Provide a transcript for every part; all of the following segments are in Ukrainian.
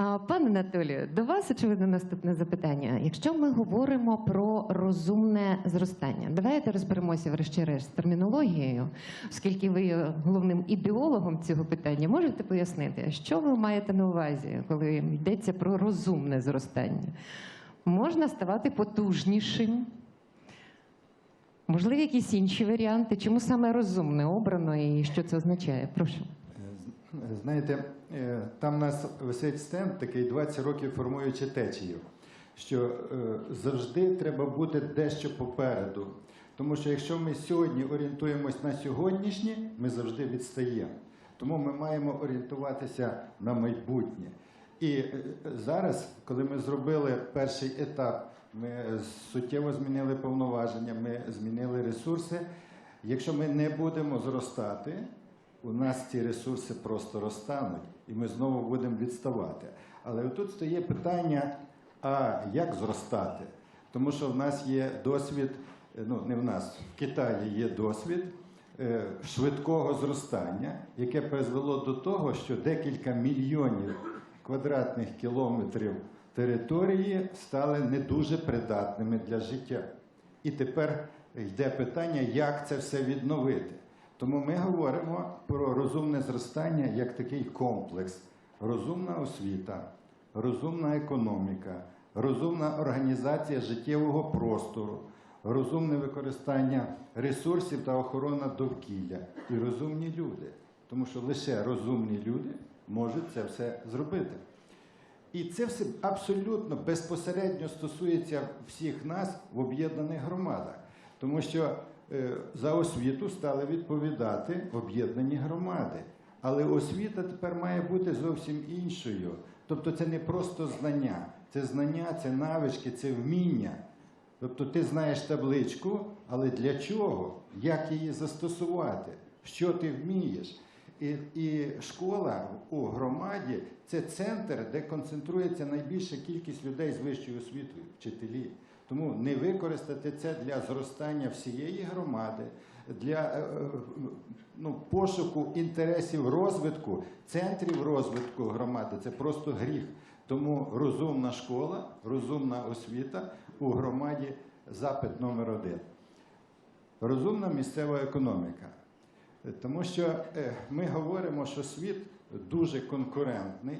Пане Анатолію, до вас очевидно наступне запитання. Якщо ми говоримо про розумне зростання, давайте розберемося врешті-решт з термінологією, оскільки ви є головним ідеологом цього питання, можете пояснити, що ви маєте на увазі, коли йдеться про розумне зростання? Можна ставати потужнішим? Можливі якісь інші варіанти? Чому саме розумне обрано і що це означає? Прошу. Знаєте, е, там у нас висить стенд, такий 20 років формуючи течію, що е, завжди треба бути дещо попереду. Тому що якщо ми сьогодні орієнтуємось на сьогоднішнє, ми завжди відстаємо. Тому ми маємо орієнтуватися на майбутнє. І е, зараз, коли ми зробили перший етап, ми суттєво змінили повноваження, ми змінили ресурси. Якщо ми не будемо зростати, у нас ці ресурси просто розтануть, і ми знову будемо відставати. Але тут стає питання: а як зростати? Тому що в нас є досвід, е, ну не в нас, в Китаї є досвід е, швидкого зростання, яке призвело до того, що декілька мільйонів квадратних кілометрів території стали не дуже придатними для життя. І тепер йде питання, як це все відновити. Тому ми говоримо про розумне зростання як такий комплекс: розумна освіта, розумна економіка, розумна організація життєвого простору, розумне використання ресурсів та охорона довкілля і розумні люди. Тому що лише розумні люди можуть це все зробити. І це все абсолютно безпосередньо стосується всіх нас в об'єднаних громадах, тому що за освіту стали відповідати об'єднані громади. Але освіта тепер має бути зовсім іншою. Тобто це не просто знання, це знання, це навички, це вміння. Тобто ти знаєш табличку, але для чого? Як її застосувати? Що ти вмієш? І, і школа у громаді це центр, де концентрується найбільша кількість людей з вищою освітою, вчителі. Тому не використати це для зростання всієї громади, для е, е, ну, пошуку інтересів розвитку, центрів розвитку громади це просто гріх. Тому розумна школа, розумна освіта у громаді запит номер один. Розумна місцева економіка. Тому що е, ми говоримо, що світ дуже конкурентний,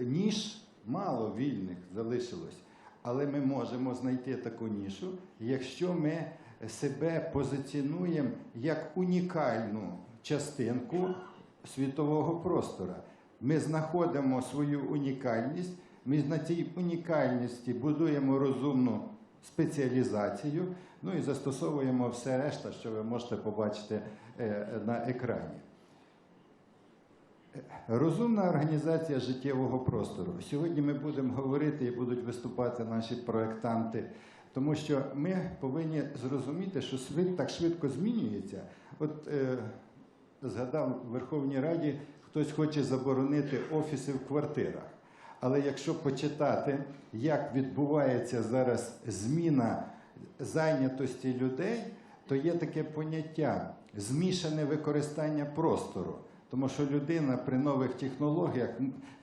ніж мало вільних залишилось. Але ми можемо знайти таку нішу, якщо ми себе позиціонуємо як унікальну частинку світового простору. Ми знаходимо свою унікальність, ми на цій унікальності будуємо розумну спеціалізацію, ну і застосовуємо все решта, що ви можете побачити е, на екрані. Розумна організація життєвого простору. Сьогодні ми будемо говорити і будуть виступати наші проєктанти, тому що ми повинні зрозуміти, що світ так швидко змінюється. От е, згадав в Верховній Раді, хтось хоче заборонити офіси в квартирах. Але якщо почитати, як відбувається зараз зміна зайнятості людей, то є таке поняття змішане використання простору. Тому що людина при нових технологіях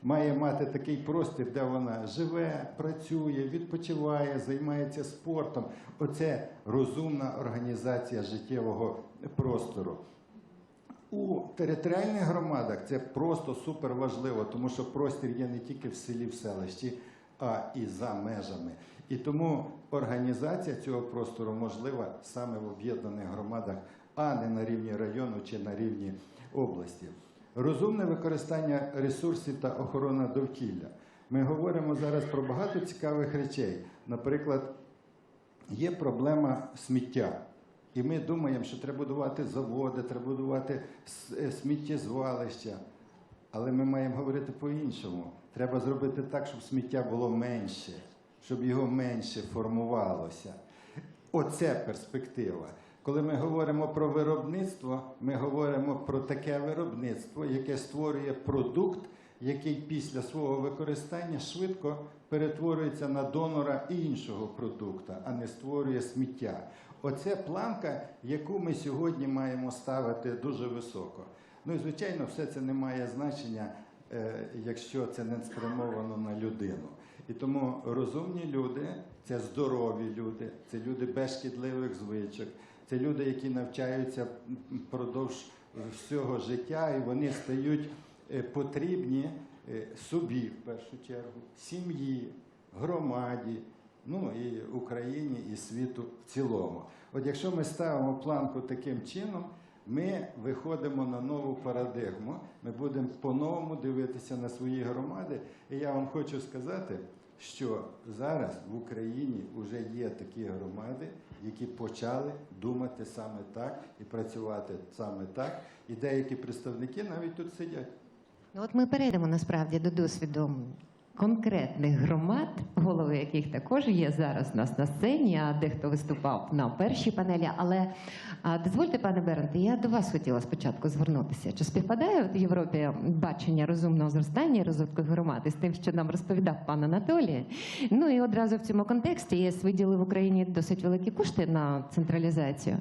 має мати такий простір, де вона живе, працює, відпочиває, займається спортом. Оце розумна організація життєвого простору. У територіальних громадах це просто супер важливо, тому що простір є не тільки в селі, в селищі, а і за межами. І тому організація цього простору можлива саме в об'єднаних громадах, а не на рівні району чи на рівні області. Розумне використання ресурсів та охорона довкілля. Ми говоримо зараз про багато цікавих речей. Наприклад, є проблема сміття. І ми думаємо, що треба будувати заводи, треба будувати е, сміттєзвалища. Але ми маємо говорити по-іншому. Треба зробити так, щоб сміття було менше, щоб його менше формувалося. Оце перспектива. Коли ми говоримо про виробництво, ми говоримо про таке виробництво, яке створює продукт, який після свого використання швидко перетворюється на донора іншого продукту, а не створює сміття. Оце планка, яку ми сьогодні маємо ставити дуже високо. Ну і звичайно, все це не має значення е, якщо це не спрямовано на людину. І тому розумні люди це здорові люди, це люди без шкідливих звичок, це люди, які навчаються впродовж всього життя, і вони стають е, потрібні е, собі в першу чергу, сім'ї, громаді, ну і Україні і світу в цілому. От якщо ми ставимо планку таким чином, ми виходимо на нову парадигму. Ми будемо по-новому дивитися на свої громади. І я вам хочу сказати, що зараз в Україні вже є такі громади, які почали думати саме так і працювати саме так. І деякі представники навіть тут сидять. Ну от ми перейдемо насправді до досвіду конкретних громад, голови яких також є зараз у нас на сцені, а дехто виступав на першій панелі. Але а, дозвольте, пане Беренте, я до вас хотіла спочатку звернутися. Чи співпадає в Європі бачення розумного зростання і розвитку громад із тим, що нам розповідав пан Анатолій? Ну і одразу в цьому контексті ЄС виділив в Україні досить великі кошти на централізацію.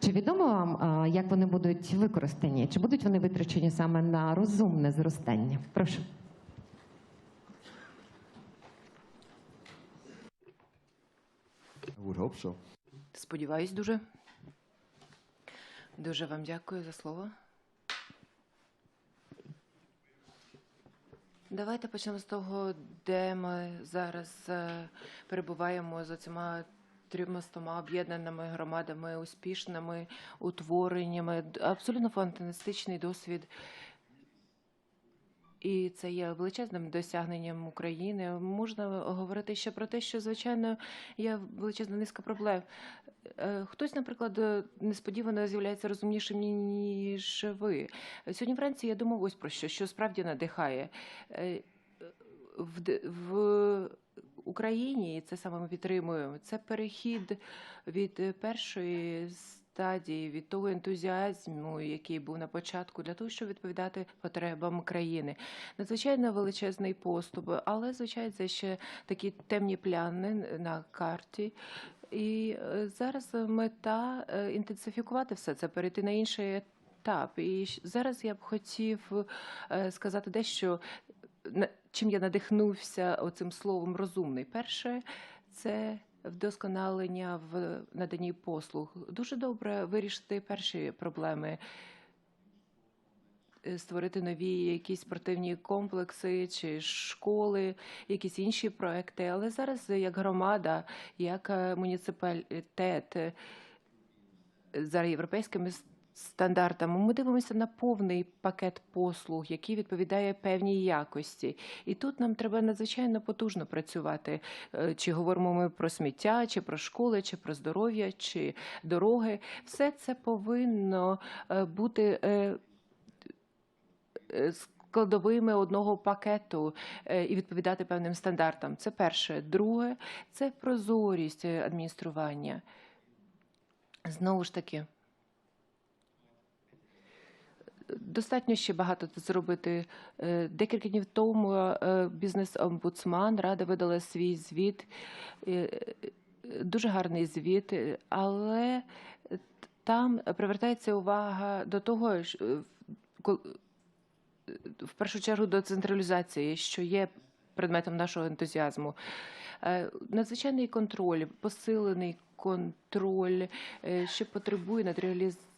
Чи відомо вам, а, як вони будуть використані? Чи будуть вони витрачені саме на розумне зростання? Прошу. Would. Сподіваюсь дуже. Дуже вам дякую за слово. Давайте почнемо з того, де ми зараз перебуваємо з оцима трьомостома об'єднаними громадами, успішними утвореннями. Абсолютно фантастичний досвід. І це є величезним досягненням України. Можна говорити ще про те, що звичайно є величезна низка проблем. Е, Хтось, наприклад, несподівано з'являється розумнішим ніж ви. Сьогодні вранці я думав ось про що, що справді надихає. Е, В, в Україні, і це саме ми підтримуємо, це перехід від першої стадії, від того ентузіазму, який був на початку, для того, щоб відповідати потребам країни. Надзвичайно величезний поступ, але, звичайно, ще такі темні пляни на карті. І е, зараз мета е, інтенсифікувати все це, перейти на інший етап. І зараз я б хотів е, сказати дещо, чим я надихнувся оцим словом розумний. Перше, це вдосконалення в наданні послуг. Дуже добре вирішити перші проблеми. Е, Створити нові якісь спортивні комплекси чи школи, якісь інші проекти. Але зараз, як громада, як е, муніципалітет е, за європейськими стандартами, ми дивимося на повний пакет послуг, який відповідає певній якості. І тут нам треба надзвичайно потужно працювати. Е, Чи говоримо ми про сміття, чи про школи, чи про здоров'я, чи дороги. Все це повинно е, бути. е, Складовими одного пакету і відповідати певним стандартам. Це перше. Друге, це прозорість адміністрування. Знову ж таки, достатньо ще багато зробити. Е, Декілька днів тому е, бізнес-омбудсман Рада видала свій звіт, е, дуже гарний звіт, але там привертається увага до того, що, в першу чергу до централізації, що є предметом нашого ентузіазму. Надзвичайний контроль, посилений контроль, що потребує над реалізацією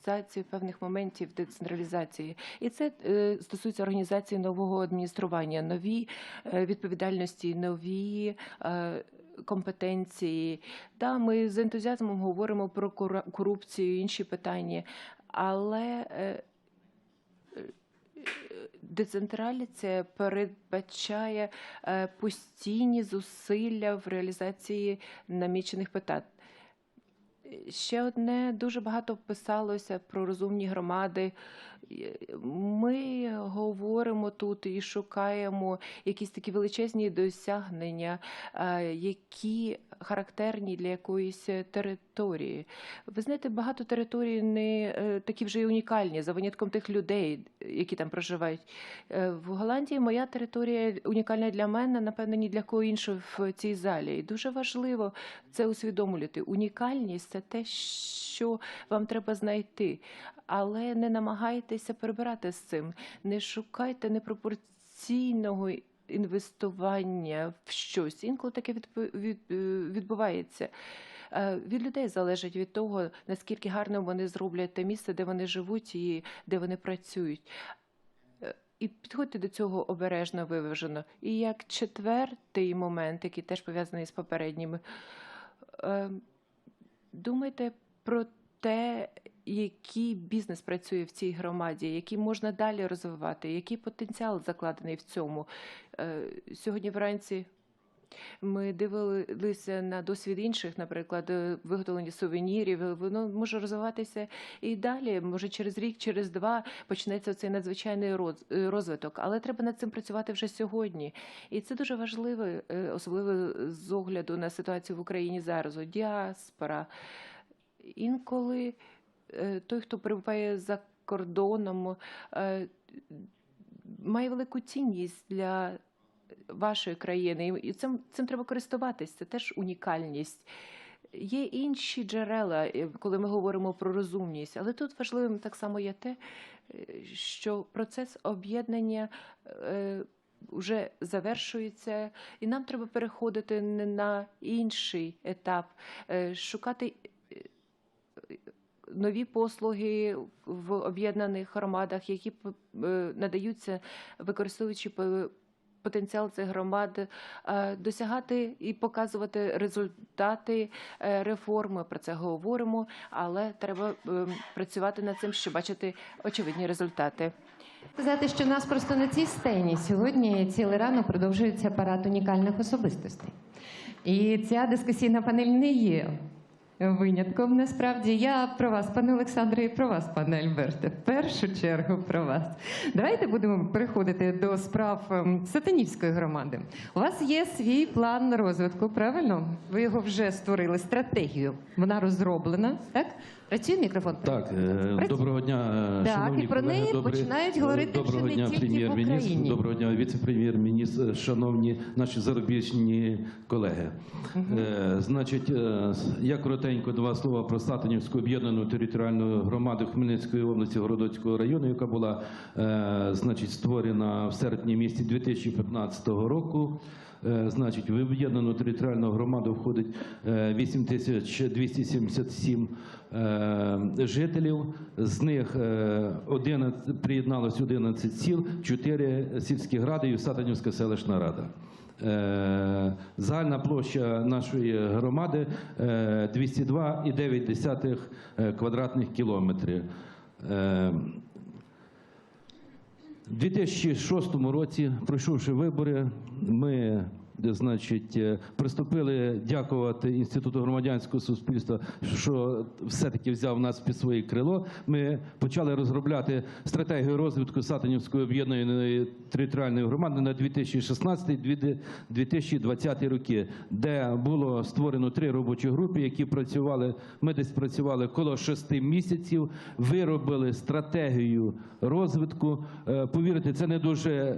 певних моментів децентралізації. І це е, стосується організації нового адміністрування, нові е, відповідальності, нові. е, Компетенції, та ми з ентузіазмом говоримо про корупцію, інші питання, але децентралізація передбачає постійні зусилля в реалізації намічених питань. Ще одне дуже багато писалося про розумні громади. Ми говоримо тут і шукаємо якісь такі величезні досягнення, е, які характерні для якоїсь території. Ви знаєте, багато територій не е, такі вже й унікальні за винятком тих людей, які там проживають. Е, В Голландії моя територія унікальна для мене, напевно, ні для кого іншого в цій залі. І дуже важливо це усвідомлювати. Унікальність це те, що вам треба знайти, але не намагайтеся перебирати з цим, не шукайте непропорційних постійного інвестування в щось. Інколи таке е, відбувається. Е, Від людей залежить від того, наскільки гарно вони зроблять те місце, де вони живуть і де вони працюють. Е, І підходьте до цього обережно виважено. І як четвертий момент, який теж пов'язаний з попередніми, думайте про те, який бізнес працює в цій громаді, який можна далі розвивати, який потенціал закладений в цьому. Е, Сьогодні вранці ми дивилися на досвід інших, наприклад, е, виготовлення сувенірів. Воно може розвиватися і далі. Може, через рік, через два почнеться цей надзвичайний роз- е, розвиток. Але треба над цим працювати вже сьогодні. І це дуже важливо, е, особливо з огляду на ситуацію в Україні зараз. Діаспора. Інколи е, той, хто перебуває за кордоном, е, має велику цінність для вашої країни, і цим, цим треба користуватись. Це теж унікальність. Є інші джерела, е, коли ми говоримо про розумність, але тут важливим так само є те, що процес об'єднання вже завершується, і нам треба переходити на інший етап, шукати нові послуги в об'єднаних громадах, які е, надаються, використовуючи потенціал цих громад, е, досягати і показувати результати е, реформи. Про це говоримо, але треба працювати над цим, щоб бачити очевидні результати. Сказати, що нас просто на цій сцені сьогодні цілий ранок продовжується парад унікальних особистостей. І ця дискусійна панель не є винятком. Насправді я про вас, пане Олександре, і про вас, пане Альберте. В першу чергу про вас. Давайте будемо переходити до справ ем, Сатанівської громади. У вас є свій план розвитку, правильно? Ви його вже створили, стратегію. Вона розроблена, так? Працює мікрофон? Так, е, Працює. доброго дня, е, Так, шановні і про колеги. неї Добрий- починають е, говорити доброго вже не дня, тільки в прем'єр-міністр, Україні. Доброго дня, віце-прем'єр-міністр, шановні наші зарубіжні колеги. Е, Значить, е, я коротенько два слова про Сатанівську об'єднану територіальну громаду Хмельницької області Городоцького району, яка була е, значить, створена в серпні місяці 2015 року. Е, Значить, в об'єднану територіальну громаду входить е, 8277 е, жителів. З них е, 11, приєдналось 11 сіл, 4 сільські ради і Сатанівська селищна рада. Е, Загальна площа нашої громади е, 202,9 е, квадратних кілометрів. У 2006 році, пройшовши вибори, ми значить, е, приступили дякувати Інституту громадянського суспільства, що все-таки взяв нас під своє крило. Ми почали розробляти стратегію розвитку Сатанівської об'єднаної територіальної громади на 2016-2020 роки, де було створено три робочі групи, які працювали. Ми десь працювали коло шести місяців, виробили стратегію розвитку. Е, Повірте, це не дуже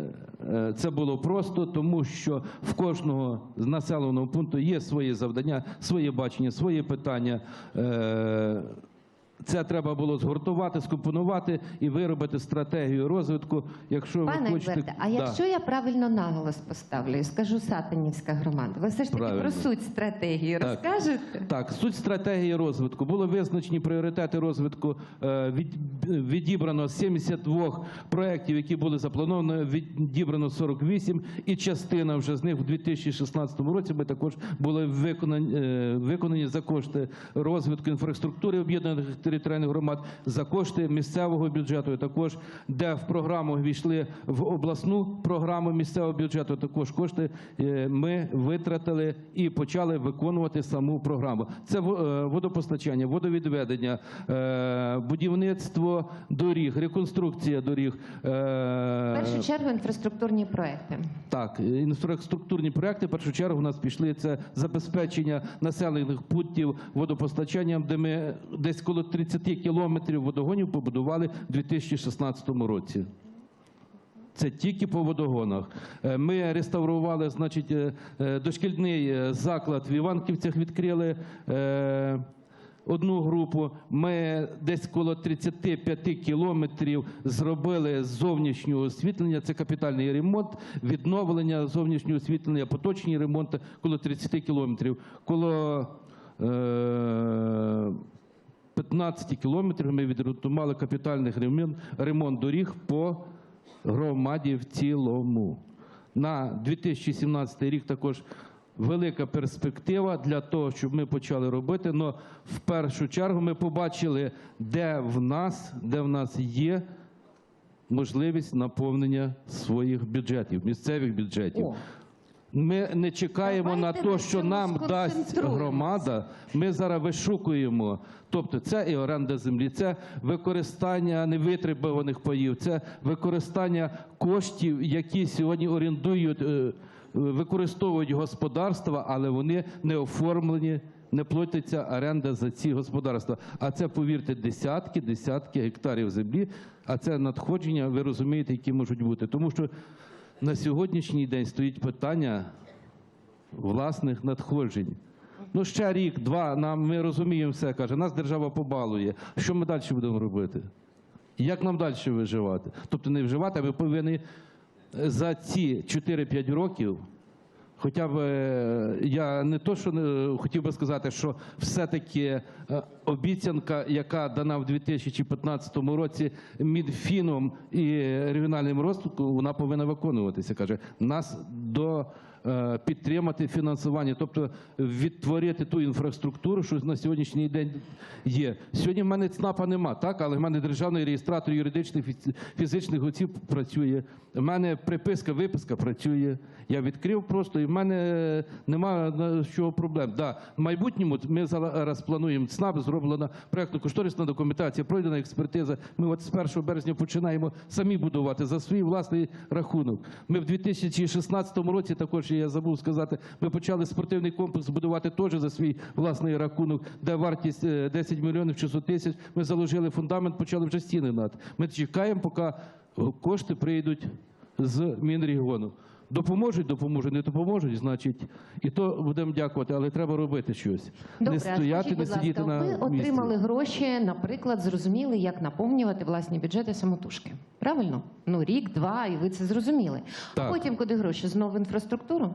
е, це було просто, тому що в кожного з населеного пункту є свої завдання, своє бачення, свої питання. Це треба було згуртувати, скомпонувати і виробити стратегію розвитку. Якщо Пане ви хочете, Альберте, а Да. якщо я правильно наголос поставлю і скажу Сатанівська громада, ви все ж таки Правильно. про суть стратегії Так. розкажете? Так, суть стратегії розвитку. Були визначені пріоритети розвитку. е, Від, відібрано 72 проєктів, які були заплановані, відібрано 48, і частина вже з них в 2016 році ми також були виконані, е, виконані за кошти розвитку інфраструктури об'єднаних територіальних громад, за кошти місцевого бюджету, також де в програму війшли в обласну програму місцевого бюджету, також кошти е, ми витратили і почали виконувати саму програму. Це е, водопостачання, водовідведення, е, будівництво доріг, реконструкція доріг. В першу чергу інфраструктурні проекти. так, інфраструктурні проекти в першу чергу у нас пішли це забезпечення населених пунктів водопостачанням, де ми десь коло 30 кілометрів водогонів побудували в 2016 році. Це тільки по водогонах. Е, Ми реставрували, значить, е, е, дошкільний заклад в Іванківцях відкрили. одну групу. Ми десь коло 35 кілометрів зробили зовнішнього освітлення. Це капітальний ремонт, відновлення зовнішнього освітлення, поточні ремонти коло 30 кілометрів. Коло 15 кілометрів ми відремонтували капітальний ремонт, ремонт доріг по громаді в цілому. На 2017 рік також велика перспектива для того, щоб ми почали робити. Але в першу чергу ми побачили, де в нас, де в нас є можливість наповнення своїх бюджетів, місцевих бюджетів. О. Ми не чекаємо Давайте на на те, що нам дасть громада. Ми зараз вишукуємо. Тобто це і оренда землі, це використання невитребуваних паїв, це використання коштів, які сьогодні орендують, е, використовують господарства, але вони не оформлені. Не платиться оренда за ці господарства. А це, повірте, десятки, десятки гектарів землі. А це надходження, ви розумієте, які можуть бути. Тому що на сьогоднішній день стоїть питання власних надходжень. Ну, ще рік, два, нам ми розуміємо все, каже, нас держава побалує. Що ми далі будемо робити? Як нам далі виживати? Тобто не вживати, а ми повинні за ці 4-5 років. Хоча б е, я не то, що не хотів би сказати, що все-таки е, обіцянка, яка дана в 2015 році Мінфіном і регіональним розвитком, вона повинна виконуватися. Каже, нас до підтримати фінансування, тобто відтворити ту інфраструктуру, що на сьогоднішній день є. Сьогодні в мене ЦНАПа нема, так, але в мене державний реєстратор юридичних фізичних осіб працює. У мене приписка, виписка працює. Я відкрив просто, і в мене немає на що проблем. Да, в майбутньому ми зараз плануємо ЦНАП, зроблена проєктно-кошторисна документація, пройдена експертиза. Ми от з 1 березня починаємо самі будувати за свій власний рахунок. Ми в 2016 році також я забув сказати, ми почали спортивний комплекс будувати теж за свій власний рахунок, де вартість е, 10 мільйонів 600 тисяч. Ми заложили фундамент, почали вже стіни над. Ми чекаємо, поки кошти прийдуть з Мінрегіону. Допоможуть, допоможуть, не допоможуть, значить, і то будемо дякувати, але треба робити щось. Добре, не стояти, скажіть, не сидіти ласка, на ви отримали гроші, наприклад, зрозуміли, як наповнювати власні бюджети самотужки. Правильно? Ну, рік, два, і ви це зрозуміли. А Так. потім куди гроші? Знову в інфраструктуру?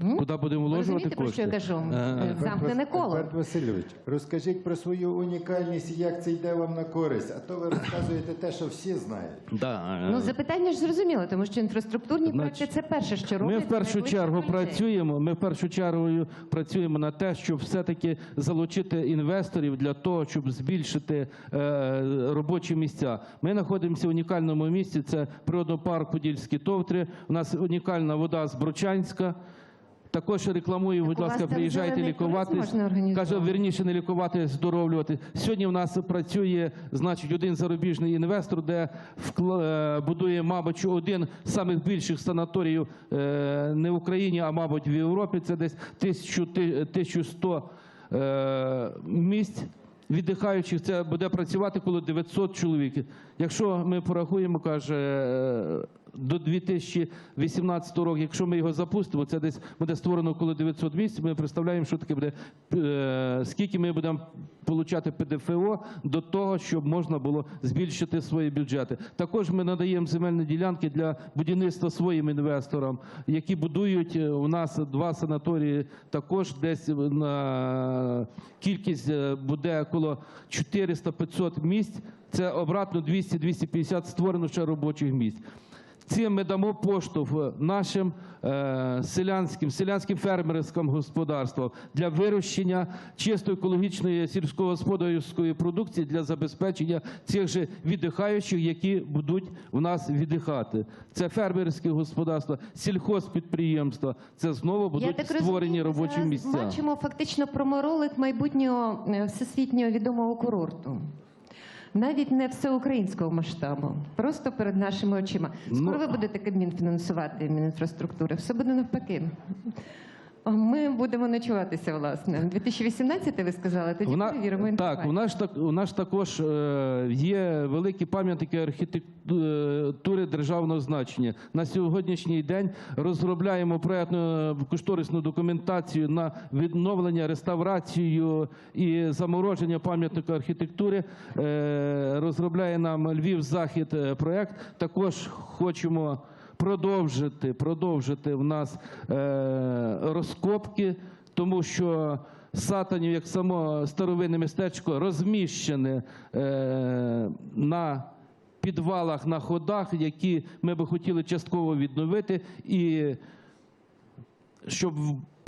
Куди будемо вложувати розумієте, про що я кажу? Е, Замкнене коло. Альберт Васильович, розкажіть про свою унікальність, і як це йде вам на користь. А то ви розказуєте те, що всі знають. Да, е, Ну, запитання ж зрозуміло, тому що інфраструктурні Значить, проекти це перше, що робиться. Ми в першу чергу працюємо. Ми в першу чергу працюємо на те, щоб все-таки залучити інвесторів для того, щоб збільшити е, робочі місця. Ми знаходимося в унікальному місці. Це природопарк Подільські Товтри. У нас унікальна вода з Брочанська. Також рекламую, будь ласка, приїжджайте лікуватись. Каже, вірніше не лікувати, здоровлювати. Сьогодні в нас працює, значить, один зарубіжний інвестор, де вкла- е, будує, мабуть, один з самих більших санаторіїв е, не в Україні, а мабуть в Європі. Це десь 1000, ти- 1100 е, місць. Віддихаючих це буде працювати коло 900 чоловік. Якщо ми порахуємо, каже до 2018 року, якщо ми його запустимо, це десь буде створено коло 900 місць. Ми представляємо, що таке буде, е, скільки ми будемо получати ПДФО до того, щоб можна було збільшити свої бюджети. Також ми надаємо земельні ділянки для будівництва своїм інвесторам, які будують е, у нас два санаторії. Також десь на кількість е, буде коло 400-500 місць. Це обратно 200-250 створено ще робочих місць. Цим ми дамо поштовх нашим е, селянським, селянським фермерським господарствам для вирощення чисто екологічної сільськогосподарської продукції для забезпечення цих же віддихаючих, які будуть в нас віддихати. Це фермерські господарства, сільхозпідприємства. Це знову будуть так створені розумію, робочі зараз місця. Бачимо фактично проморолик майбутнього е, всесвітнього відомого курорту. Навіть не всеукраїнського масштабу, просто перед нашими очима. Скоро Ну, ви будете Кабмін фінансувати Мінінфраструктури. Все буде навпаки. Ми будемо ночуватися, власне. 2018 ви сказали, тоді Вона, перевіримо так, інформацію. у нас, так, у нас також е, є великі пам'ятники архітектури державного значення. На сьогоднішній день розробляємо проєктну кошторисну документацію на відновлення, реставрацію і замороження пам'ятника архітектури. Е, розробляє нам Львів Захід е, проєкт. Також хочемо продовжити, продовжити в нас е, розкопки, тому що Сатанів, як само старовинне містечко, розміщене е, на підвалах, на ходах, які ми би хотіли частково відновити, і щоб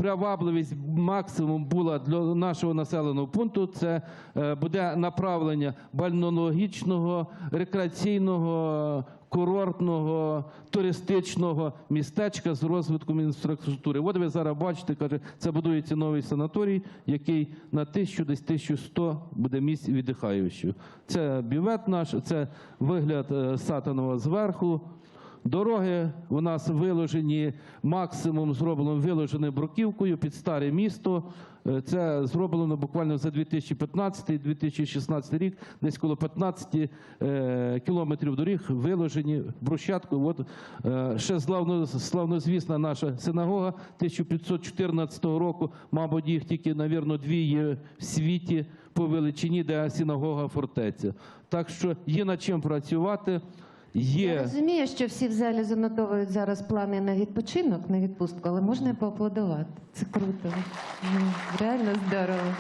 привабливість максимум була для нашого населеного пункту, це е, буде направлення бальнологічного, рекреаційного, курортного, туристичного містечка з розвитком інфраструктури. От ви зараз бачите, каже, це будується новий санаторій, який на тисячу, десь 1100 буде місць віддихаючих. Це бювет наш, це вигляд е, Сатанова зверху. Дороги у нас виложені, максимум зроблено виложені бруківкою під старе місто. Е, Це зроблено буквально за 2015-2016 рік, десь коло 15 е, кілометрів доріг виложені брусчаткою. От е, ще славно, славнозвісна наша синагога 1514 року, мабуть, їх тільки, навірно, дві є в світі по величині, де синагога фортеця. Так що є над чим працювати. Є Я розумію, що всі в залі занотовують зараз плани на відпочинок, на відпустку, але можна і поаплодувати. Це круто. Ну, реально здорово.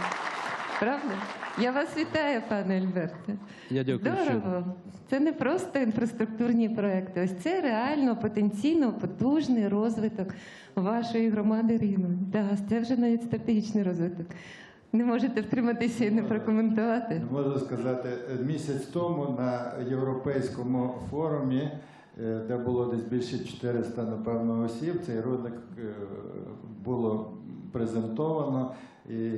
Правда? Я вас вітаю, пане Альберте. Я дякую. Здорово. Це не просто інфраструктурні проекти. Ось це реально потенційно потужний розвиток вашої громади Рівно. Да, це вже навіть стратегічний розвиток. Не можете втриматися і не прокоментувати. Можу сказати, місяць тому на європейському форумі, е, де було десь більше 400, напевно, осіб, цей ролик е, було презентовано. І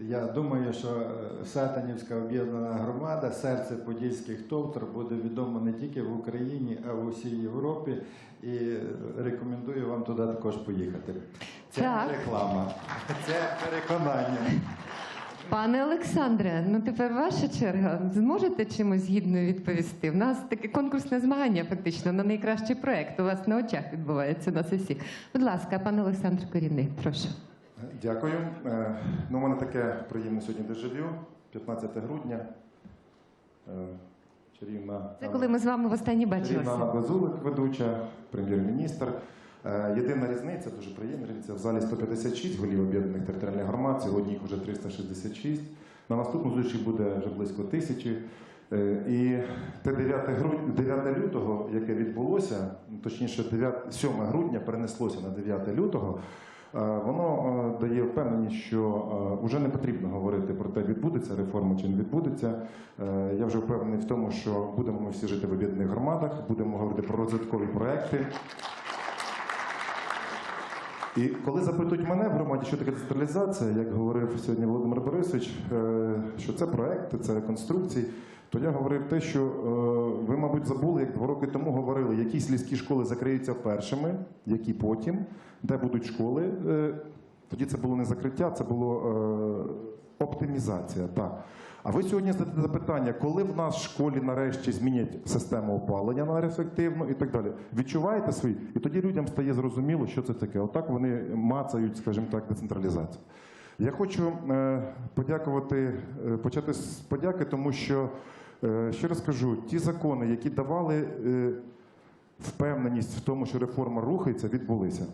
я думаю, що е, Сатанівська об'єднана громада, серце подільських товтр буде відомо не тільки в Україні, а в усій Європі. І рекомендую вам туди також поїхати. Це Так. не реклама, це переконання. Пане Олександре, ну тепер ваша черга. Зможете чимось гідно відповісти? У нас таке конкурсне змагання, фактично, на найкращий проект. У вас на очах відбувається на сесії. Будь ласка, пане Олександр Корінний, прошу. Дякую. Е, Ну, у мене таке приємне сьогодні дежавю, 15 грудня. Е, Чарівна Це коли ми з вами востаннє Чарівна бачилися. Анна Безулик, ведуча, прем'єр-міністр. Е, Єдина різниця, дуже приємна різниця, в залі 156 голів об'єднаних територіальних громад, сьогодні їх вже 366. На наступну зустріч буде вже близько тисячі. Е, І те 9, грудня, 9 лютого, яке відбулося, точніше 9, 7 грудня перенеслося на 9 лютого, е, воно дає впевненість, що вже не потрібно говорити про те, відбудеться реформа чи не відбудеться. Я вже впевнений в тому, що будемо ми всі жити в об'єднаних громадах, будемо говорити про розвиткові проекти. І коли запитують мене в громаді, що таке децентралізація, як говорив сьогодні Володимир Борисович, е, що це проекти, це реконструкції, то я говорив те, що е, ви, мабуть, забули, як два роки тому говорили, які сільські школи закриються першими, які потім, де будуть школи. Е, Тоді це було не закриття, це було оптимізація. Так. А ви сьогодні задаєте запитання, коли в нас в школі нарешті змінять систему опалення на ефективну і так далі. Відчуваєте свої? І тоді людям стає зрозуміло, що це таке. Отак вони мацають, скажімо так, децентралізацію. Я хочу е, подякувати, е, почати з подяки, тому що, е, ще раз кажу, ті закони, які давали впевненість в тому, що реформа рухається, відбулися.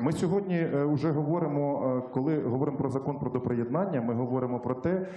Ми сьогодні вже говоримо, коли говоримо про закон про доприєднання, ми говоримо про те,